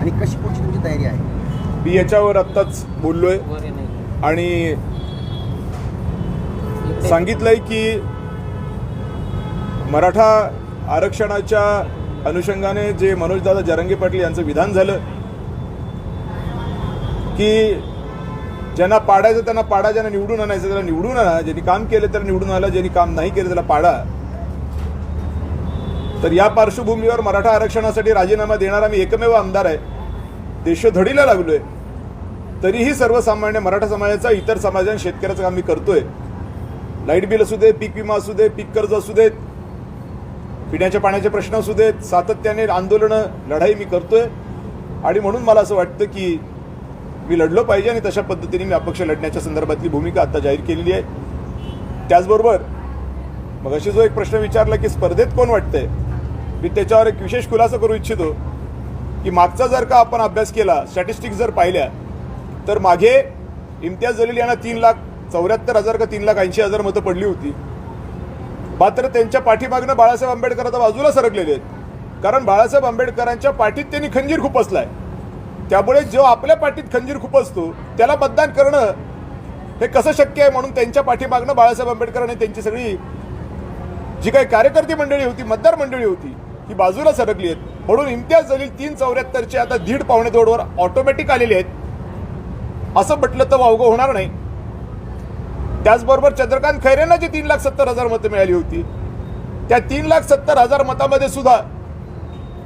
आणि कशी पुढची तुमची तयारी आहे? मी याच्यावर आत्ताच बोललोय. आणि सांगितलंय की मराठा आरक्षणाच्या अनुषंगाने जे मनोजदादा जरंगे पाटील यांचं विधान झालं की ज्यांना पाडायचं त्यांना पाडा ज्यांना निवडून आणायचं त्याला निवडून आणा ज्यांनी काम केलं त्याला निवडून आला ज्यांनी काम नाही केलं त्याला पाडा. तर या पार्श्वभूमीवर मराठा आरक्षणासाठी राजीनामा देणारा मी एकमेव आमदार आहे. देशोधडीला लागलोय. तरीही सर्वसामान्य मराठा समाजाचा इतर समाजाने शेतकऱ्याचं काम मी करतोय. लाइट बिल असू दे पीक विमा असू दे पीक कर्ज असू देत पिण्याच्या पाण्याचे प्रश्न असू देत सातत्याने आंदोलनं लढाई मी करतोय. आणि म्हणून मला असं वाटतं की मी लढलो पाहिजे आणि तशा पद्धतीने मी अपक्ष लढण्याच्या संदर्भातली भूमिका आता जाहीर केलेली आहे. त्याचबरोबर मग अशी जो एक प्रश्न विचारला की स्पर्धेत कोण वाटतंय? मी त्याच्यावर एक विशेष खुलासा करू इच्छितो की मागचा जर का आपण अभ्यास केला स्टॅटिस्टिक्स जर पाहिल्या तर मागे इम्तियाज जलील यांना तीन लाख चौऱ्याहत्तर हजार का तीन लाख ऐंशी हजार मतं पडली होती. मात्र त्यांच्या पाठीमागनं बाळासाहेब आंबेडकर आता बाजूला सरकलेले आहेत. कारण बाळासाहेब आंबेडकरांच्या पाठीत त्यांनी खंजीर खुपसलाय त्यामुळे जो आपल्या पाठीत खंजीर खुपसतो त्याला मतदान करणं हे कसं शक्य आहे म्हणून त्यांच्या पाठीमागनं बाळासाहेब आंबेडकर आणि त्यांची सगळी जी काही कार्यकर्ती मंडळी होती मतदार मंडळी होती ही बाजूला सरकली आहेत. म्हणून इम्तियाज जलील तीन चौऱ्याहत्तरचे आता दीड पावणे दोडवर ऑटोमॅटिक आलेले आहेत. असं म्हटलं तर वावगं होणार नाही. त्याचबरोबर चंद्रकांत खैरेंना जी तीन लाख सत्तर हजार मतं मिळाली होती त्या तीन लाख सत्तर हजार मतामध्ये सुद्धा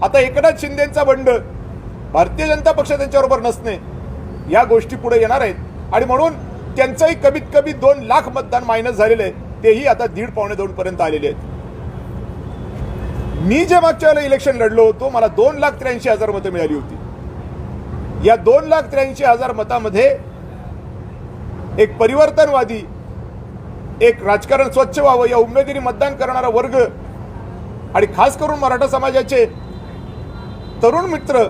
आता एकनाथ शिंदेचा बंड भारतीय जनता पक्ष त्यांच्याबरोबर नसणे या गोष्टी पुढे येणार आहेत. आणि म्हणून त्यांचंही कमीत कमी दोन लाख मतदान मायनस झालेलं आहे. तेही आता दीड पावणे दोन पर्यंत आलेले आहेत. मी जे मागच्या वेळेला इलेक्शन लढलो होतो मला दोन लाख त्र्याऐंशी हजार मतं मिळाली होती. या दोन लाख त्र्याऐंशी हजार मतामध्ये एक परिवर्तनवादी एक राजकारण स्वच्छ व्हावं या उमेदीने मतदान करणारा वर्ग आणि खास करून मराठा समाजाचे तरुण मित्र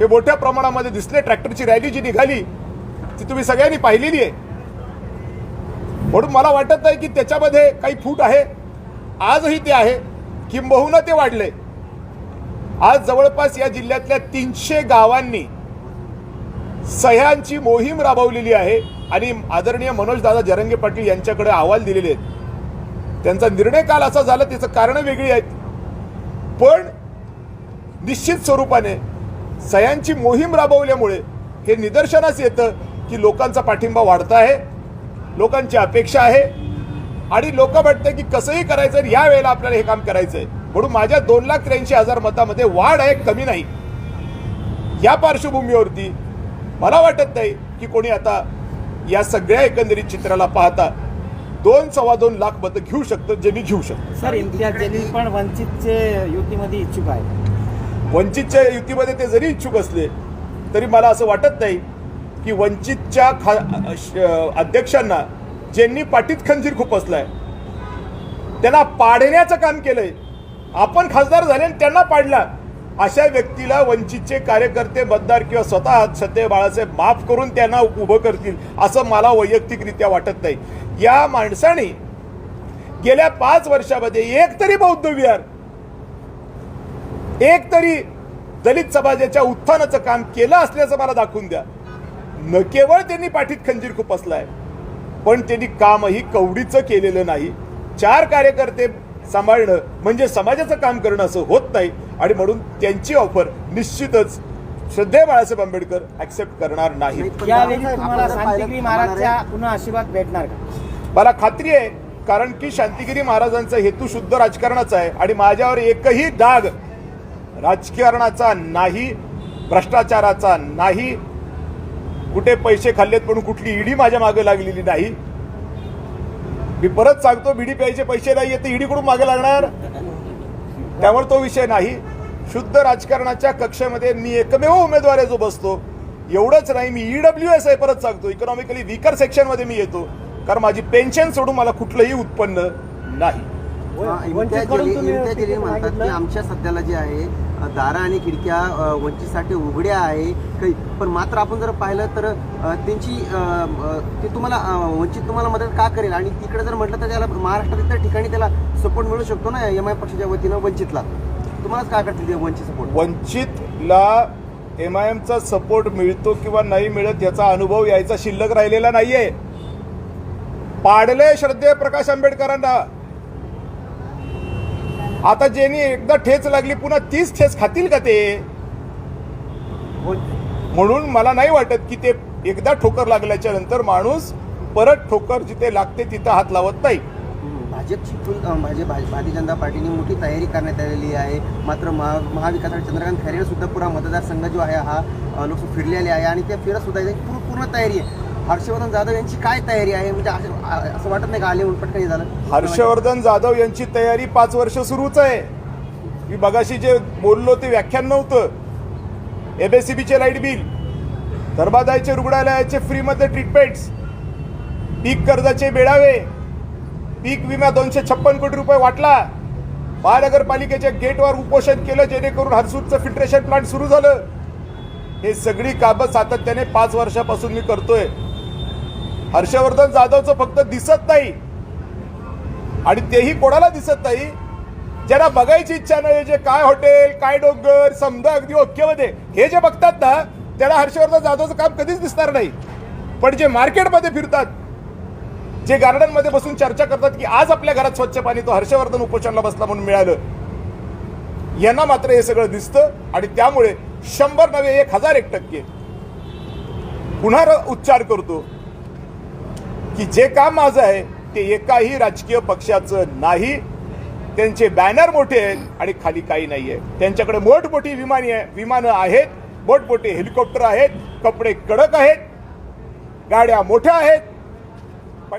हे मोठ्या प्रमाणामध्ये दिसले ट्रॅक्टरची रॅली जी निघाली ती तुम्ही सगळ्यांनी पाहिलेली आहे. म्हणून मला वाटत नाही की त्याच्यामध्ये काही फूट आहे. आजही ते आहे. किंबहुना ते वाढले. आज जवळपास या जिल्ह्यातल्या तीनशे गावांनी सह्यांची मोहीम राबवलेली आहे. आणि आदरणीय मनोजदादा जरंगे पाटील यांच्याकडे अहवाल दिलेले आहेत. त्यांचा निर्णय काल असा झाला त्याचं कारण वेगळी आहेत. पण निश्चित स्वरूपाने सह्यांची मोहीम राबवल्यामुळे हे निदर्शनास येतं की लोकांचा पाठिंबा वाढता आहे लोकांची अपेक्षा आहे. आणि लोक वाटतं की कसंही करायचं आणि या वेळेला आपल्याला हे काम करायचं आहे म्हणून माझ्या दोन लाख त्र्याऐंशी हजार मतामध्ये वाढ आहे कमी नाही. या पार्श्वभूमीवरती मला वाटत नाही की कोणी आता या सगळ्या एकंदरीत चित्राला पाहता दोन सव्वा दोन लाख मतं घेऊ शकतं जे मी घेऊ शकतो. सर इम्तियाज जलील पण वंचितचे युतीमध्ये इच्छुक आहे वंचितच्या युतीमध्ये ते जरी इच्छुक असले तरी मला असं वाटत नाही की वंचितच्या खा श- अध्यक्षांना ज्यांनी पाठीत खंजीर खुपसलाय त्यांना पाडण्याचं काम केलंय. आपण खासदार झाले आणि त्यांना पाडला. अशा व्यक्तीला वंचितचे कार्यकर्ते मतदार किंवा स्वतः सध्या बाळासाहेब माफ करून त्यांना उभं करतील असं मला वैयक्तिकरित्या वाटत नाही. या माणसाने गेल्या पाच वर्षामध्ये एक तरी बौद्ध विहार एक तरी दलित समाजाच्या उत्थानाचं काम केलं असल्याचं मला दाखवून द्या. न केवळ त्यांनी पाठीत खंजीर खूप असलाय पण त्यांनी कामही कवडीचं केलेलं नाही. चार कार्यकर्ते सांभाळणं म्हणजे समाजाचं काम करणं असं होत नाही आणि म्हणून त्यांची ऑफर निश्चितच श्रद्धेय बाळासाहेब आंबेडकर ऍक्सेप्ट करणार नाही. आशीर्वाद भेटणार का? मला खात्री आहे कारण की शांतिगिरी महाराजांचा हेतू शुद्ध राजकारणाचा आहे आणि माझ्यावर एकही डाग राजकारणाचा नाही भ्रष्टाचाराचा नाही कुठे पैसे खाल्लेत म्हणून कुठली ईडी माझ्या मागे लागलेली नाही? मी परत सांगतो बीडी प्यायचे पैसे नाही तर ईडी कडून मागे लागणार. त्यामुळे तो विषय नाही. शुद्ध राजकारणाच्या कक्षेमध्ये मी एकमेव उमेदवार आहे जो बसतो एवढंच नाही मी ईडब्ल्यू एस आहे परत सांगतो. इकॉनॉमिकली वीकर सेक्शनमध्ये मी येतो. कारण माझी पेन्शन सोडून मला कुठलंही उत्पन्न नाही. हा. आमच्या सध्याला जे आहे दारा आणि खिडक्या वंचितसाठी उघड्या आहे. काही पण मात्र आपण जर पाहिलं तर त्यांची ते तुम्हाला वंचित तुम्हाला मदत का करेल? आणि तिकडे जर म्हटलं तर त्याला महाराष्ट्रात इतर ठिकाणी त्याला सपोर्ट मिळू शकतो ना एम आय पक्षाच्या वतीनं वंचितला. तुम्हालाच काय करतील ते वंचित सपोर्ट वंचितला एम आय एमचा सपोर्ट मिळतो किंवा नाही मिळत याचा अनुभव यायचा शिल्लक राहिलेला नाहीये. पाडले श्रद्धे प्रकाश आंबेडकरांना. आता ज्यांनी एकदा ठेच लागली पुन्हा तीच ठेच खातील का ते? म्हणून मला नाही वाटत की ते एकदा ठोकर लागल्याच्या नंतर माणूस परत ठोकर जिथे लागते तिथं हात लावत नाही. भाजपची फुल अं, म्हणजे भाज- भारतीय जनता पार्टीने मोठी तयारी करण्यात आलेली आहे. मात्र महा महाविकास आघाडी चंद्रकांत खैरे सुद्धा पुरा मतदारसंघ जो आहे हा लोक फिरलेले आहे आणि त्या फिरत सुद्धा पूर्ण पूर्ण तयारी आहे. हर्षवर्धन जाधव यांची काय तयारी आहे? म्हणजे असं असं वाटत नाही का आले उलपट काही झालं? हर्षवर्धन जाधव यांची तयारी पाच वर्ष सुरूच आहे. मी बघाशी जे बोललो ते व्याख्यान नव्हतं. एबीसीबीचे लाइट बिल धर्मादायचे रुग्णालयाचे फ्रीमध्ये ट्रीटमेंट्स पीक कर्जाचे मेळावे पीक विमा दोनशे छप्पन कोटी रुपये वाटला. महानगरपालिकेच्या गेटवर उपोषण केलं जेणेकरून हरसूरचं फिल्ट्रेशन प्लांट सुरू झालं. हे सगळी कामं सातत्याने पाच वर्षापासून मी करतोय. हर्षवर्धन जाधवचं फक्त दिसत नाही. आणि तेही कोणाला दिसत नाही? ज्यांना बघायची इच्छा नाही जे काय हॉटेल काय डोंगर समजा अगदी ओक्यामध्ये हे जे बघतात ना त्याला हर्षवर्धन जाधवचं काम कधीच दिसणार नाही. पण जे मार्केटमध्ये फिरतात जे गार्डनमध्ये बसून चर्चा करतात की आज आपल्या घरात स्वच्छ पाणी तो हर्षवर्धन उपोषणला बसला म्हणून मिळालं. यांना मात्र हे सगळं दिसतं आणि त्यामुळे शंभर नव्हे एक हजार एक टक्के. पुन्हा उच्चार करतो. की जे काम माझं आहे ते एकाही राजकीय पक्षाचं नाही. त्यांचे बॅनर मोठे आहेत आणि खाली काही नाही आहे. त्यांच्याकडे मोठमोठी विमानी आहे विमानं आहेत मोठमोठे हेलिकॉप्टर आहेत कपडे कडक आहेत गाड्या मोठ्या आहेत